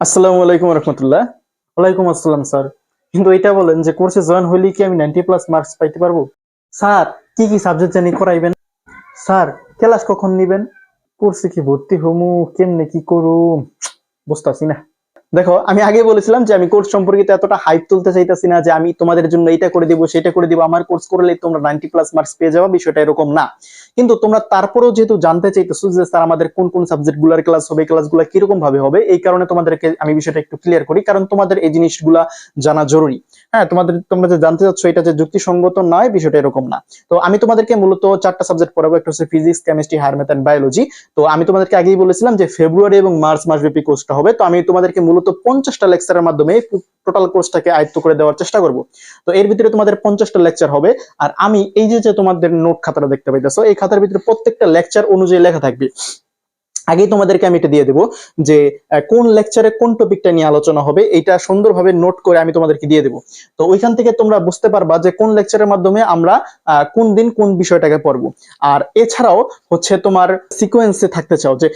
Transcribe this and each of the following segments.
আসসালামু আলাইকুম রহমতুল্লাহ। ওয়ালাইকুম আসসালাম, স্যার। কিন্তু এটা বলেন যে কোর্সে জয়েন হইলে কি আমি নাইনটি প্লাস মার্কস পাইতে পারব? স্যার, কি কি সাবজেক্ট জানি করাইবেন? স্যার, ক্লাস কখন নিবেন? কোর্সে কি ভর্তি হমু? কেমনে কি করুম? বুঝতেছি না। দেখো, আমি আগে বলেছিলাম যে আমি কোর্স সম্পর্কিত এতটা হাইপ তুলতে চাইতেছি না যে আমি তোমাদের জন্য এইটা করে দিব, সেটা করে দিব। আমার কোর্স করলে তোমরা নাইনটি প্লাস মার্কস পেয়ে যাবে, বিষয়টা এরকম না। কিন্তু তোমরা তারপরেও যেহেতু জানতে চাইতেছো যে স্যার, আমাদের কোন কোন সাবজেক্টগুলার ক্লাস হবে ক্লাসগুলো কীরকম ভাবে হবে, এই কারণে তোমাদেরকে আমি বিষয়টা একটু ক্লিয়ার করি। কারণ তোমাদের এই জিনিসগুলা জানা জরুরি। হ্যাঁ তোমাদের, তোমরা যে জানতে চাচ্ছ এটা যে যুক্তিসঙ্গত নয়, বিষয়টা এরকম না। তো আমি তোমাদেরকে মূলত চারটা সাবজেক্ট পড়াবো, একটা হচ্ছে physics chemistry higher math and biology তো আমি তোমাদেরকে আগেই বলেছিলাম যে ফেব্রুয়ারি এবং মার্চ মাসব্যাপী কোর্সটা হবে। তো আমি তোমাদেরকে মূলত পঞ্চাশটা লেকচারের মাধ্যমে টোটাল কোর্সটাকে আয়ত্ত করে দেওয়ার চেষ্টা করব। তো এর ভিতরে তোমাদের পঞ্চাশটা লেকচার হবে। আর আমি এই যে তোমাদের নোট খাতাটা দেখতে পাইতেছো, এই খাতার ভিতরে প্রত্যেকটা লেকচার অনুযায়ী লেখা থাকবে। আগেই তোমাদেরকে আমি এটা দিয়ে দেবো যে কোন লেকচারে কোন টপিকটা নিয়ে আলোচনা হবে এটা সুন্দরভাবে নোট করে আমি তোমাদেরকে দিয়ে দেবো। তো ওইখান থেকে তোমরা বুঝতে পারবা যে, কোন লেকচারের মাধ্যমে আমরা কোন দিন কোন বিষয়টাকে পড়ব। আর এছাড়াও হচ্ছে তোমার সিকোয়েন্সে থাকতে চাও যে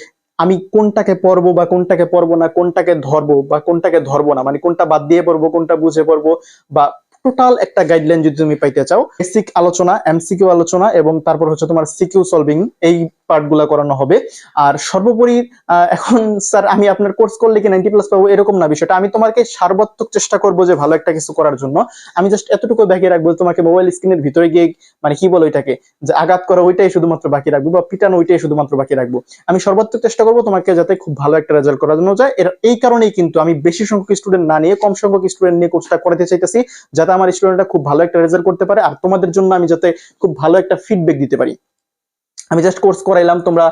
আমি কোনটাকে পড়ব বা কোনটাকে পড়ব না, কোনটাকে ধরবো বা কোনটাকে ধরবো না মানে কোনটা বাদ দিয়ে পড়ব কোনটা বুঝে পড়ব বা টোটাল একটা গাইডলাইন যদি তুমি পাইতে চাও বেসিক আলোচনা এমসিকিউ আলোচনা এবং তারপর হচ্ছে তোমার সিকিউ সলভিং এই পার্টগুলা করানো হবে। আর সর্বোপরি এখন স্যার, আমি আপনার কোর্স করলে কি নাইনটি প্লাস পাবো এরকম না বিষয়টা। আমি তোমাকে সার্বাত্মক চেষ্টা করব যে ভালো একটা কিছু করার জন্য। আমি জাস্ট এতটুকু বাকি রাখব তোমাকে মোবাইল স্ক্রিনের ভিতরে গিয়ে মানে কি বলো ওইটাকে, যে আঘাত করা ওইটাই শুধুমাত্র বাকি রাখব বা পিটানো ওইটাই শুধুমাত্র বাকি রাখব। আমি সর্বাত্মক চেষ্টা করব তোমাকে যাতে খুব ভালো একটা রেজাল্ট করানো যায়। এর, এই কারণেই কিন্তু আমি বেশি সংখ্যক স্টুডেন্ট না নিয়ে, কম সংখ্যক স্টুডেন্ট নিয়ে কোর্সটা করাতে চাইতেছি, যাতে আমার স্টুডেন্টরা খুব ভালো একটা রেজাল্ট করতে পারে, আর তোমাদের জন্য আমি যাতে খুব ভালো একটা ফিডব্যাক দিতে পারি। আমি জাস্ট কোর্স করাইলাম, তোমরা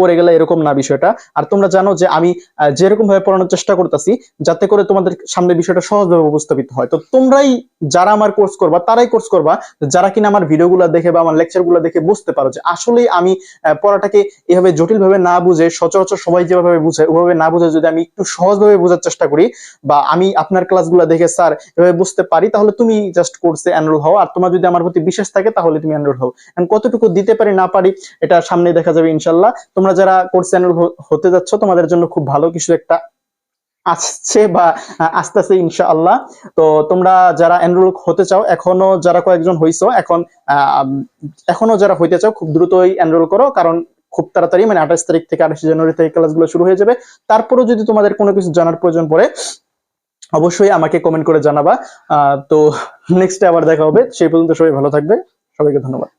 করে গেলে এরকম না বিষয়টা। আর তোমরা জানো যে আমি যেরকম ভাবে পড়ানোর চেষ্টা করতেছি, যাতে করে তোমাদের সামনে বিষয়টা সহজভাবে উপস্থাপিত হয়। তো তোমরাই যারা আমার কোর্স করবা, তারাই কোর্স করবা, যারা কিনা আমার ভিডিওগুলো দেখে বা আমার লেকচারগুলো দেখে বুঝতে পারো যে আসলেই আমি পড়াটাকে এভাবে জটিল ভাবে না বুঝে, সচরাচর সবাই যেভাবে বুঝে, ওভাবে না বুঝে যদি আমি একটু সহজভাবে বোঝার চেষ্টা করি বা আমি আপনার ক্লাসগুলো দেখে স্যার এভাবে বুঝতে পারি, তাহলে তুমি জাস্ট কোর্সে এনরোল হও। আর তোমার যদি আমার প্রতি বিশ্বাস থাকে, তাহলে তুমি এনরোল হও। কতটুকু দিতে পারি, না পারি এটা সামনে দেখা যাবে ইনশাল্লাহ তোমরা যারা কোর্স এনরোল হতে যাচ্ছ, তোমাদের জন্য খুব ভালো কিছু একটা আসছে বা আসতেছে ইনশাআল্লাহ। তো তোমরা যারা এনরোল হতে চাও, এখনও যারা কয়েকজন হইছো, এখন এখনও যারা হইতে চাও, খুব দ্রুতই এনরোল করো, কারণ খুব তাড়াতাড়ি মানে আঠাশ তারিখ থেকে আঠাশে জানুয়ারি থেকে ক্লাসগুলো শুরু হয়ে যাবে। তারপরেও যদি তোমাদের কোনো কিছু জানার প্রয়োজন পড়ে, অবশ্যই আমাকে কমেন্ট করে জানাবা। তো নেক্সটে আবার দেখা হবে। সেই পর্যন্ত সবাই ভালো থাকবে। সবাইকে ধন্যবাদ।